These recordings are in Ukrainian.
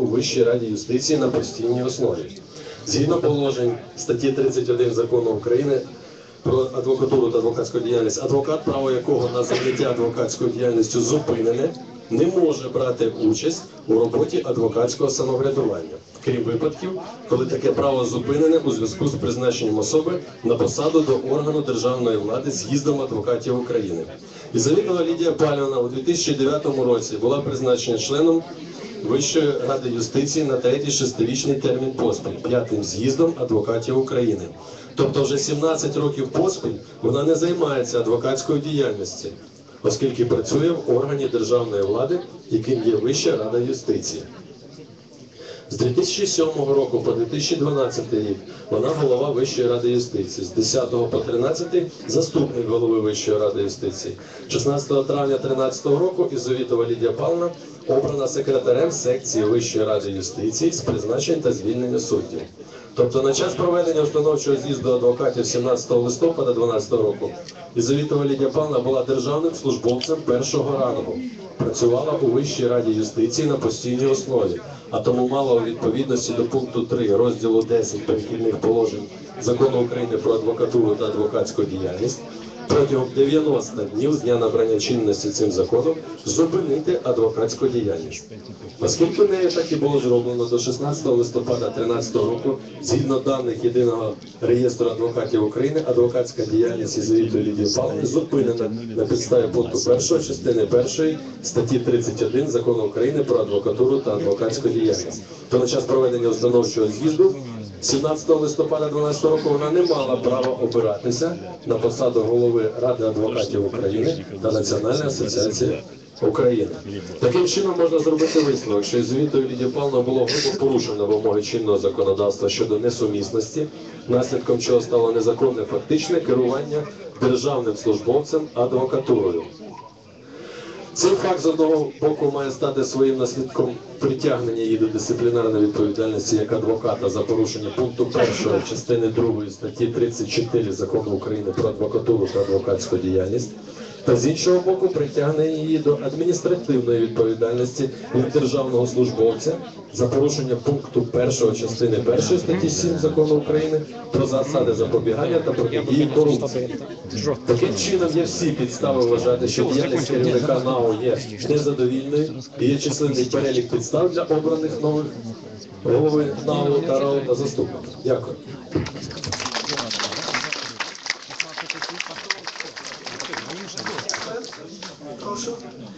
у Вищій раді юстиції на постійній основі. Згідно положень статті 31 закону України про адвокатуру та адвокатську діяльність, адвокат, право якого на заняття адвокатською діяльністю зупинене, не може брати участь у роботі адвокатського самоврядування, крім випадків, коли таке право зупинене у зв'язку з призначенням особи на посаду до органу державної влади з'їздом адвокатів України. Ізавітова Лідія Палівна у 2009 році була призначена членом Вищої ради юстиції на третій шестирічний термін поспіль п'ятим з'їздом адвокатів України. Тобто вже 17 років поспіль вона не займається адвокатською діяльністю, оскільки працює в органі державної влади, яким є Вища рада юстиції. З 2007 року по 2012 рік вона голова Вищої ради юстиції, з 10 по 13 заступник голови Вищої ради юстиції. 16 травня 2013 року Ізовітова Лідія Павловна обрана секретарем секції Вищої ради юстиції з призначень та звільнення суддів. Тобто на час проведення установчого з'їзду адвокатів 17 листопада 2012 року Ізовітова Лідія Павловна була державним службовцем першого рангу. Працювала у Вищій раді юстиції на постійній основі, а тому мала у відповідності до пункту 3 розділу 10 перехідних положень закону України про адвокатуру та адвокатську діяльність протягом 90 днів дня набрання чинності цим законом зупинити адвокатську діяльність. Оскільки нею так і було зроблено до 16 листопада 2013 року, згідно даних єдиного реєстру адвокатів України, адвокатська діяльність Ізовітої Лідії Павловни зупинена на підставі пункту 1 частини 1 статті 31 закону України про адвокатуру та адвокатську діяльність. То час проведення установчого з'їзду 17 листопада 2012 року вона не мала права обиратися на посаду голови Ради адвокатів України та Національної асоціації України. Таким чином можна зробити висновок, що звітою Лідії Павловна було грубо порушено вимоги чинного законодавства щодо несумісності, наслідком чого стало незаконне фактичне керування державним службовцем адвокатурою. Цей факт з одного боку має стати своїм наслідком притягнення її до дисциплінарної відповідальності як адвоката за порушення пункту 1 частини 2 статті 34 закону України про адвокатуру та адвокатську діяльність. Та з іншого боку, притягне її до адміністративної відповідальності як державного службовця за порушення пункту 1 частини 1 статті 7 закону України про засади запобігання та протидії корупції. Таким чином є всі підстави вважати, що діяльність керівника НАО є незадовільною і є численний перелік підстав для обраних нових голови НАО та РАО та заступників. Дякую.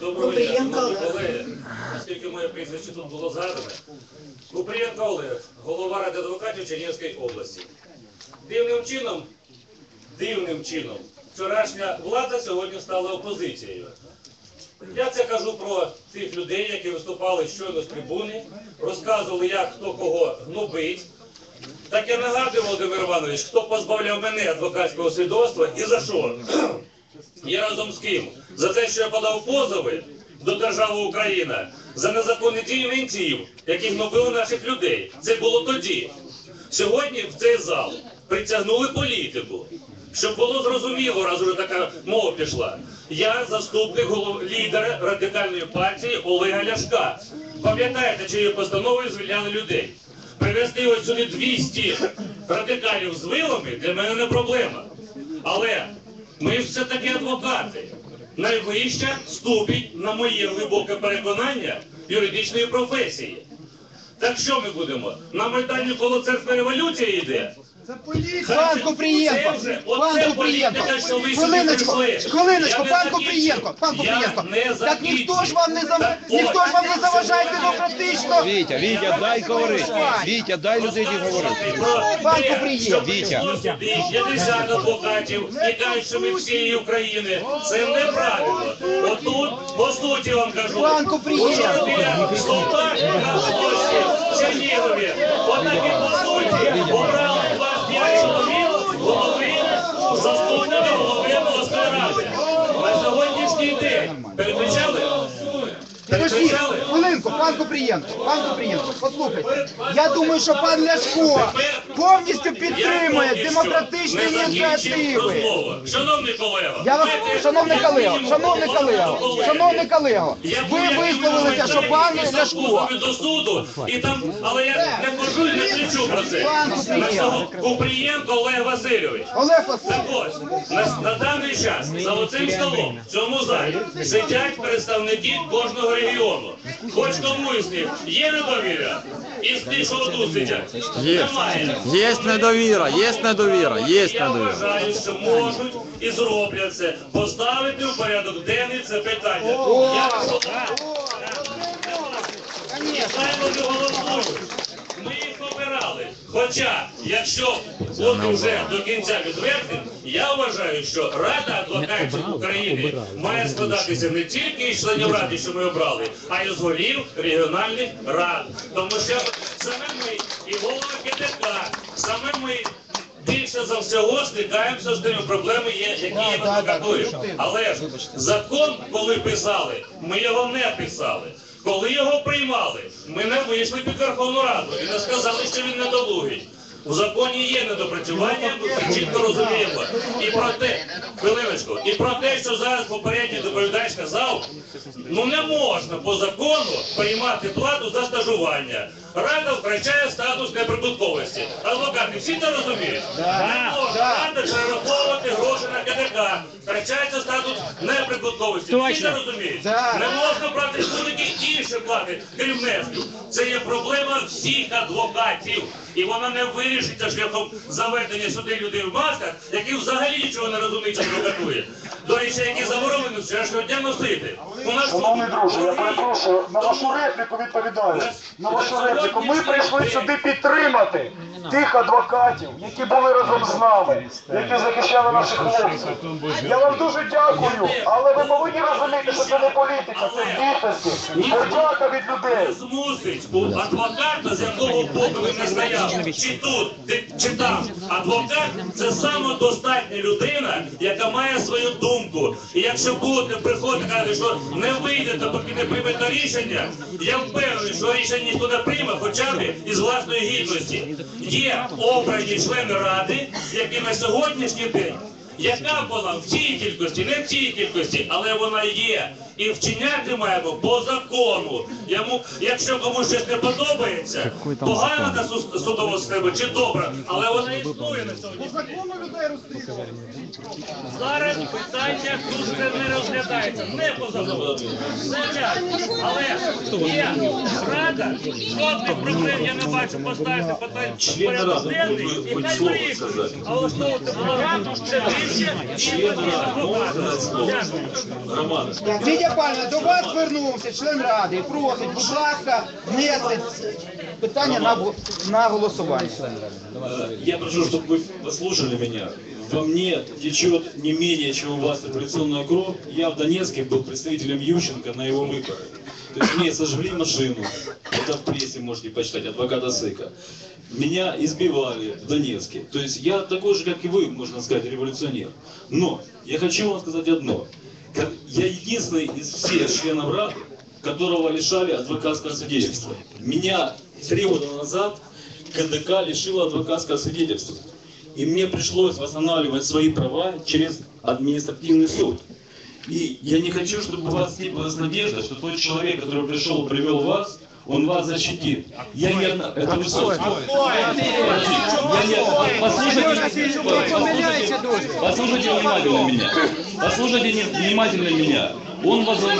Доброго дня, Купрієнко шановні Олег. колеги. Прізвище тут було згадане. Купрієнко Олег, голова Ради адвокатів Чернігівської області. Дивним чином, дивним чином, вчорашня влада сьогодні стала опозицією. Я це кажу про тих людей, які виступали щойно з трибуни, розказували, як хто кого гнобить. Так я нагадую, Володимир Іванович, хто позбавляв мене адвокатського свідоцтва і за що? І разом з ким? За те, що я подав позови до держави Україна за незаконні дії ментів, які гнобили наших людей. Це було тоді. Сьогодні в цей зал притягнули політику. Щоб було зрозуміло, раз уже така мова пішла. Я заступник голов... лідера радикальної партії Олега Ляшка. Пам'ятаєте, чиєю постановою звільняли людей? Привезти ось сюди 200 радикалів з вилами для мене не проблема. Але ми ж все-таки адвокати. Найвища ступінь, на моє глибоке переконання, юридичної професії. Так що ми будемо? На Майдані коло церкви революція йде? Пан Купрієнко, пан Купрієнко, хвилиночку, хвилиночку, пан. Купрієнко, пан Купрієнко. Так ніхто ж вам не. Так ніхто ж вам не заважає демократично. Вітя, Вітя, дай говорити. Вітя, дай людині говорити. Пан Купрієнко. Вітя. 50 адвокатів і кажуть, що ми всієї України. Це неправильно. Отут, по суті вам кажу. Пан Купрієнко. Стовпа на площі в Чернігові. Отакі по суті обрали пан Купрієнко, пан Купрієнко, послухайте. Я думаю, що пан Ляшко повністю підтримує демократичні ініціативи. Шановний колего, Я вас, шановний колего, шановний колего, шановний колего, ви висловилися, що пан Ляшко. до суду, і там, але я не кажу і не кричу про це. Пан Купрієнко Олег Васильович. Олег Васильович, на, на даний час за оцим столом в цьому залі сидять представники кожного регіону. Хоч комусь з є недовіра? і з тих, Є. немає. Є недовіра, є недовіра, є Я недовіра. вважаю, що можуть і зроблять це, поставити в порядок денний це питання. Я Хай вони голосують. Ми обирали. Хоча, якщо бути вже до кінця відвертим, я вважаю, що Рада адвокатів України має складатися не тільки із членів ради, що ми обрали, а й з голів регіональних рад. Тому що саме ми і голова КДК, саме ми. Більше за всього стикаємося з тими проблемами, які є в адвокатурі. Але ж закон, коли писали, ми його не писали. Коли його приймали, ми не вийшли під Верховну Раду і не сказали, що він недолугий. У законі є недопрацювання, ми чітко розуміємо. І про те, хвилиночку, і про те, що зараз попередній доповідач сказав, ну не можна по закону приймати плату за стажування. Рада втрачає статус неприбутковості. Адвокати всі це розуміють? Не можна рада перераховувати гроші на КДК. Втрачається статус неприбутковості. Всі це розуміють? Да. Не можна брати будь-які інші плати, крім внесків. Це є проблема всіх адвокатів. І вона не вирішиться шляхом заведення сюди людей в масках, які взагалі нічого не розуміють, що адвокатує. До речі, які заборонені вчорашнього дня носити. У нас Шановний друже, я перепрошую, на вашу репліку відповідаю. На вашу репліку. Ми прийшли сюди підтримати тих адвокатів, які були разом з нами, які захищали наших хлопців. Я вам дуже дякую, але ви повинні розуміти, що це не політика, це дійсності. Подяка від людей. змусить у адвоката, з якого боку він не стояв, чи тут, чи там. Адвокат це самодостатня людина, яка має свою думку. І якщо будете приходити казати, що не вийдете, поки не приймете рішення, я впевнений, що рішення ніхто не прийме, хоча б із власної гідності. Є обрані члени ради, які на сьогоднішній день яка була в цій кількості, не в цій кількості, але вона є. І вчиняти маємо по закону. Йому, якщо комусь щось не подобається, погана та судова система чи добра, але вона існує на сьогодні. Зараз питання тут не розглядається, не по закону. Але є рада, жодних проблем я не бачу поставити питання порядок денний і хай вирішують. А влаштовувати балаган це більше і адвокати. Дякую. Лідія Павлівна, до вас звернувся член ради і просить, будь ласка, внести питання на, бу- на голосування. Я прошу, чтобы вы послушали меня. Во мне течет не менее, чем у вас революционная кровь. Я в Донецке был представителем Ющенко на его выборах. То есть мне сожгли машину. Это в прессе можете почитать, адвоката Сыка. Меня избивали в Донецке. То есть я такой же, как и вы, можно сказать, революционер. Но я хочу вам сказать одно. Я единственный из всех членов Рады, которого лишали адвокатского свидетельства. Меня три года назад КДК лишила адвокатского свидетельства. И мне пришлось восстанавливать свои права через административный суд. И я не хочу, чтобы у вас теплилась надежда, что тот человек, который пришел, привел вас, он вас защитит. Я не. Это Высоцкий. Я не... Послушайте, внимательно меня. Послушайте внимательно меня. Он, возглав...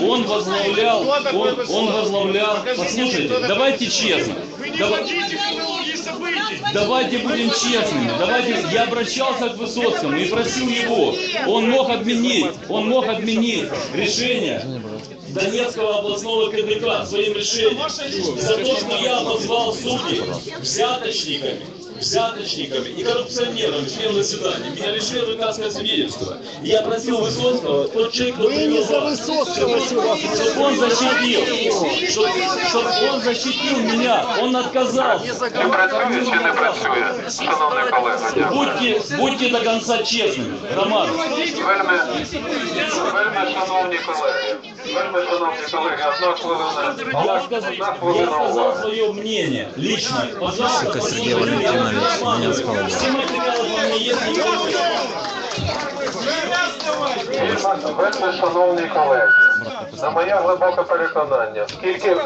он возглавлял, он, он возглавлял, послушайте, давайте честно. Дава- Давайте будем честными. Давайте. Я обращался к Высоцкому и просил его. Он мог отменить, он мог отменить решение Донецкого областного КДК своим решением. За то, что я назвал судей взяточниками. взяточниками и коррупционерами, членом заседания. Меня лишили адвокатского свидетельства. И я просил Высоцкого, тот человек, кто привел вас, чтобы он защитил, чтобы, чтобы он защитил меня. Он отказался. Не працює чи не працює, шановний колега? Дякую. Будьте, будьте до конца честными, Роман. Вельми, вельми шановні колеги, Шановні колеги, одна хвилина, Я сказал, одна хвилина уваги. свое мнение, личное. Пожалуйста, Сука, Сергей Валентинович, меня спалил. Все материалы по мне есть, не Вельми шановні колеги, на моє глибоке переконання, скільки,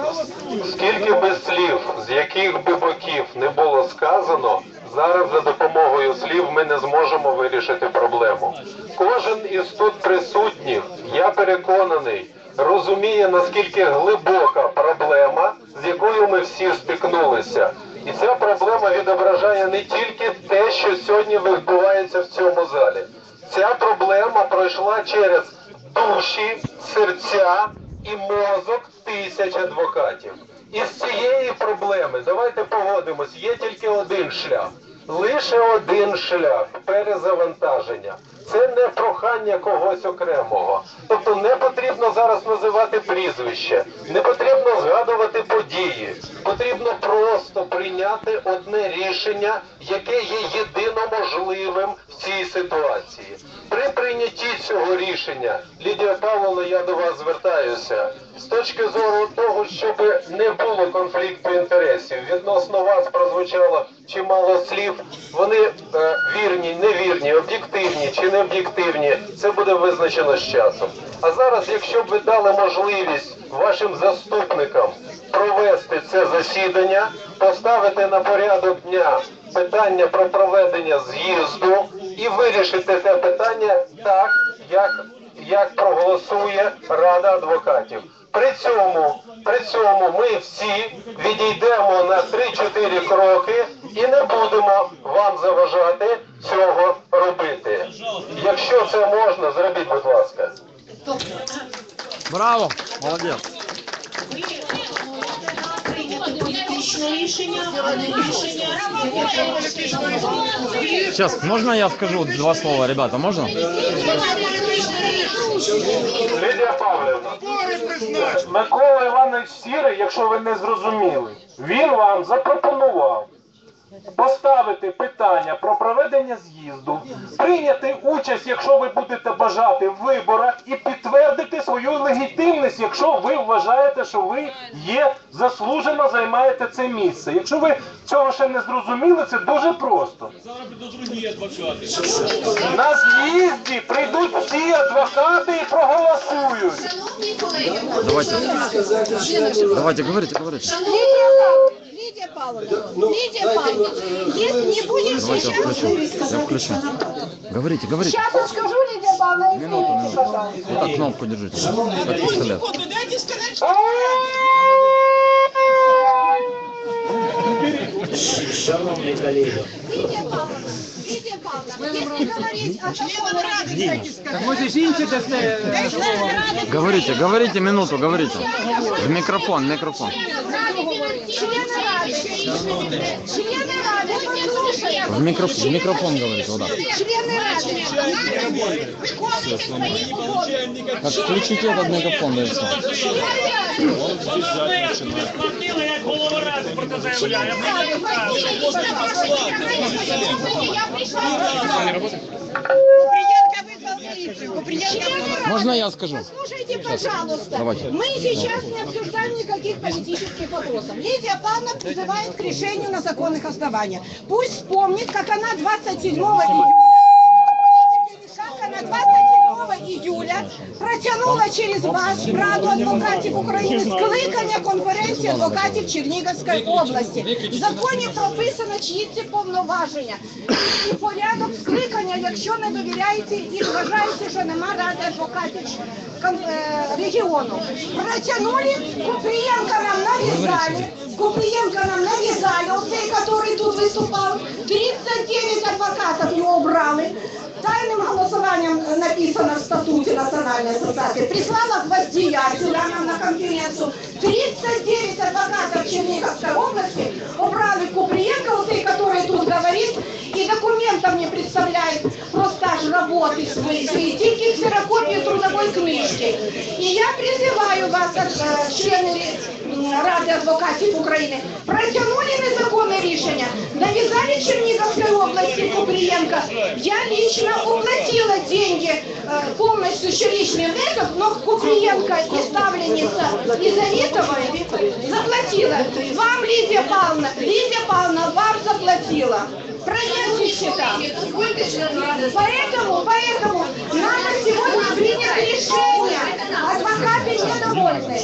скільки би слів, з яких би боків не було сказано, зараз за допомогою слів ми не зможемо вирішити проблему. Кожен із тут присутніх, я переконаний, розуміє, наскільки глибока проблема, з якою ми всі стикнулися. І ця проблема відображає не тільки те, що сьогодні відбувається в цьому залі. Ця проблема пройшла через душі, серця і мозок тисяч адвокатів. І з цієї проблеми, давайте погодимось, є тільки один шлях. Лише один шлях перезавантаження. Це не прохання когось окремого. Тобто не потрібно зараз називати прізвище, не потрібно згадувати події. Потрібно просто прийняти одне рішення, яке є єдино можливим в цій ситуації. При прийнятті цього рішення, Лідія Павловна, я до вас звертаюся. З точки зору того, щоб не було конфлікту інтересів, відносно вас прозвучало чимало слів. Вони е, вірні, невірні, об'єктивні чи не об'єктивні. Це буде визначено з часом. А зараз, якщо б ви дали можливість вашим заступникам провести це засідання, поставити на порядок дня питання про проведення з'їзду і вирішити це питання так, як, як проголосує Рада адвокатів. При цьому, при цьому ми всі відійдемо на 3-4 кроки і не будемо вам заважати цього робити. Якщо це можна, зробіть, будь ласка. Браво, молодец. прийняти політичне рішення, а не рішення, яке Сейчас, можно я скажу два слова, ребята, можно? Микола Іванович Сірий, якщо ви не зрозуміли, він вам запропонував поставити питання про проведення з'їзду, прийняти участь, якщо ви будете бажати в виборах, і підтвердити свою легітимність, якщо ви вважаєте, що ви є заслужено займаєте це місце. Якщо ви цього ще не зрозуміли, це дуже просто. На з'їзді прийдуть всі адвокати і проголосують. Давайте. Давайте, говорите, говорите. Лідія Павловна, Лідія Павловна, если не будем Давайте я сейчас включу. Я включу. Говорите, говорите. Сейчас я скажу, Лидия Павловна, Минуту, минуту. Вот так кнопку держите. Как пистолет. Лидия Павловна, Лидия Павловна, если говорить о таком... Може жінці дасте Говорите, говорите минуту, говорите. В микрофон, микрофон. Члены Рады, члены Рады, послушайте. В микрофон, в микрофон говорите, вот так. Члены Рады, выполните свои угодно. Так, включите этот микрофон, да и все. Я пришла... Можно я скажу? Слушайте, пожалуйста, Давайте. мы сейчас не обсуждаем никаких политических вопросов. Лидия Павловна призывает к решению на законных основаниях. Пусть вспомнит, как она 27 июля протягнула через вас Раду адвокатів України скликання конференції адвокатів Чернігівської області. В законі прописано, чиї ці повноваження і порядок скликання, якщо не довіряєте і вважаєте, що нема ради адвокатів е, регіону. Протягнули, Купрієнка нам навязали, Купрієнка нам навязали, оцей, який тут виступав, 39 адвокатів його обрали. Тайним голосуванням е, написано в статуті Національної асоціації. Прислала сюди нам на конференцію. 39 адвокатів Чернігівської області обрали Купрієнка, вот той, который тут говорит, документов не представляет про стаж работы своей, своей тільки ксерокопию трудовой книжки. И я призываю вас, как, э, члены м, Ради адвокатів України, протягнули незаконне рішення, навязали Черниговской области Куприенко. Я лично уплатила деньги э, полностью еще личный внесок, но Куприенко и ставленница Елизаветовой заплатила. Вам, Лидия Павловна, Лидия Павловна, вам заплатила. Проверьте счета. Поэтому, поэтому надо сегодня принять решение. Адвокаты недовольны.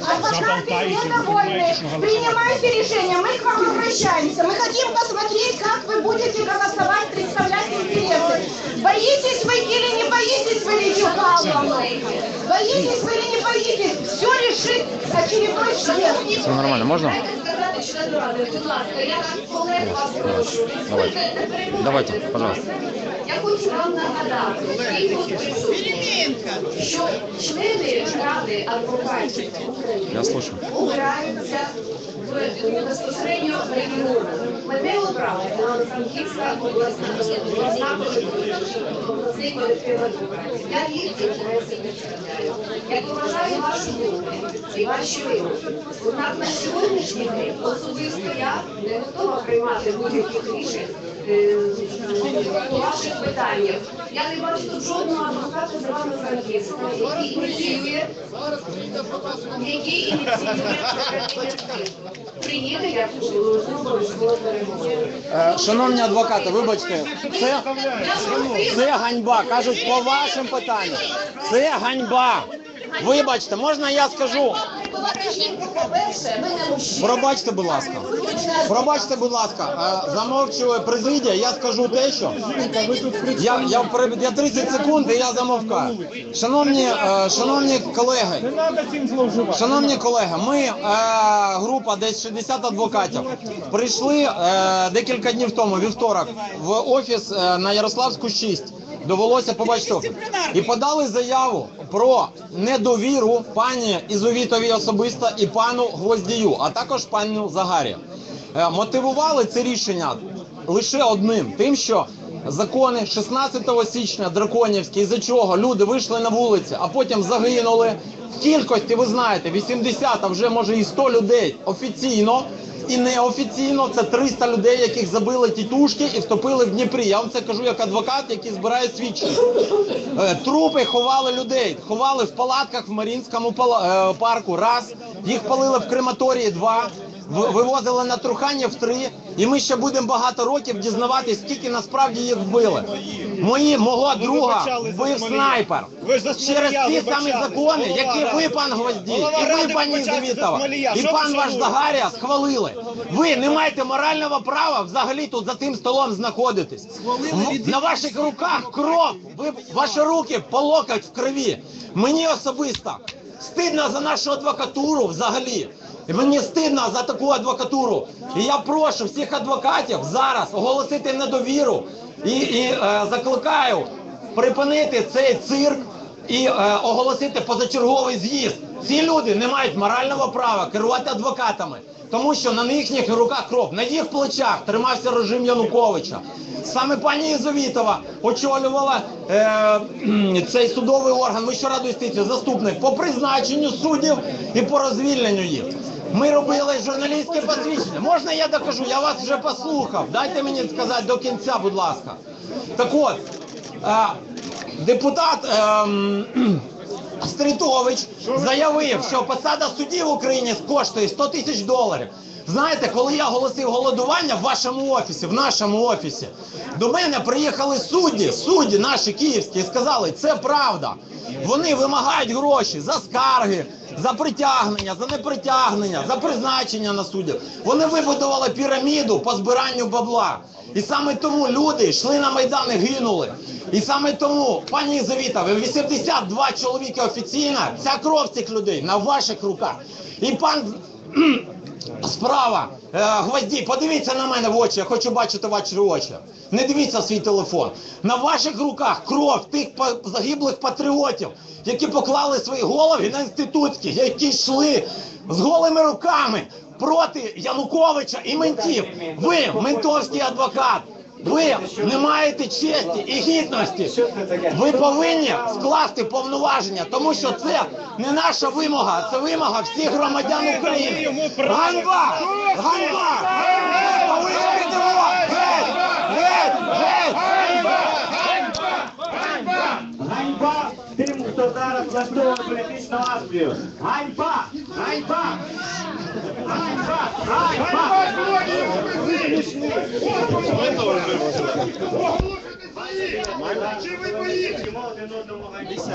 Адвокаты недовольны. Принимайте решение. Мы к вам обращаемся. Мы хотим посмотреть, как вы будете голосовать, Боитесь вы, не боитесь? Все решит очередной член. Все нормально, можно? Давайте, пожалуйста. Я хочу вам нагадати, що члени ради адвокатів обираються в безпосередньо регіону. Мене обрали Івано-Франківська обласна обласний колектив адвокатів. Я їх інтереси представляю. Я поважаю вашу думку і ваші вибори. Однак на сьогоднішній день особисто я не готова приймати будь-яких рішень по ваших питаннях. Я не бачу тут жодного адвоката з Івано-Франківська, який ініціює який ініціює приїде, я обов'язково перемогу. Е, Шановні адвокати, вибачте, це, це ганьба. Кажуть, по вашим питанням. Це ганьба. Вибачте, можна я скажу? Пробачте, будь ласка. Пробачте, будь ласка, замовчує президія, я скажу те, що я, я, я 30 секунд і я замовкаю. Шановні, е, шановні колеги, шановні колеги, ми е, група десь 60 адвокатів прийшли е, декілька днів тому, вівторок, в офіс на Ярославську 6. Довелося побачити. І подали заяву про недовіру пані Ізовітовій особисто і пану Гвоздію, а також пану Загарі. Е, Мотивували це рішення лише одним: тим, що закони 16 січня драконівські, із-за чого люди вийшли на вулиці, а потім загинули. В кількості, ви знаєте, 80, а вже може і 100 людей офіційно. І неофіційно це 300 людей, яких забили тітушки і втопили в Дніпрі. Я вам це кажу як адвокат, який збирає свідчення. Е, Трупи ховали людей, ховали в палатках в Марінському е, парку. Раз їх палили в крематорії. Два вивозили на трухання в три. І ми ще будемо багато років дізнаватись, скільки насправді їх вбили. Мої мого друга вбив снайпер. Через ті самі закони, які ви, пан Гвозді, і ви, пані Завітова, і пан ваш Загарія схвалили. Ви не маєте морального права взагалі тут за цим столом знаходитись. На ваших руках кров, ви ваші руки по локоть в крові. Мені особисто стидно за нашу адвокатуру взагалі. Мені стидно за таку адвокатуру. І я прошу всіх адвокатів зараз оголосити недовіру і, і е, закликаю припинити цей цирк і е, оголосити позачерговий з'їзд. Ці люди не мають морального права керувати адвокатами, тому що на їхніх руках кров, на їх плечах тримався режим Януковича. Саме пані Єзовітова очолювала е, цей судовий орган Вищої юстиції, заступник по призначенню суддів і по розвільненню їх. Ми робили журналістське посвідчення. Можна я докажу? Я вас вже послухав. Дайте мені сказати до кінця, будь ласка. Так от, е, депутат ем, Стрітович заявив, що посада судді в Україні коштує 100 тисяч доларів. Знаєте, коли я оголосив голодування в вашому офісі, в нашому офісі, до мене приїхали судді, судді наші київські, і сказали, це правда. Вони вимагають гроші за скарги, за притягнення, за непритягнення, за призначення на суддів. Вони вибудували піраміду по збиранню бабла. І саме тому люди йшли на Майдан і гинули. І саме тому, пані Завіта, ви 82 чоловіки офіційно, ця кров цих людей на ваших руках. І пан справа, е, гвозді, подивіться на мене в очі, я хочу бачити ваші очі. Не дивіться свій телефон. На ваших руках кров тих загиблих патріотів, які поклали свої голови на інститутські, які йшли з голими руками проти Януковича і ментів. Ви, ментовський адвокат, Ви не маєте честі і гідності. Ви повинні скласти повноваження, тому що це не наша вимога, це вимога всіх громадян України. Ганьба! Ганьба! Ганьба! Ганьба хто зараз влаштовує політичну акцію. Ганьба! Ганьба! Ганьба! Ганьба! Чи ви боїтесь? одному ганьба.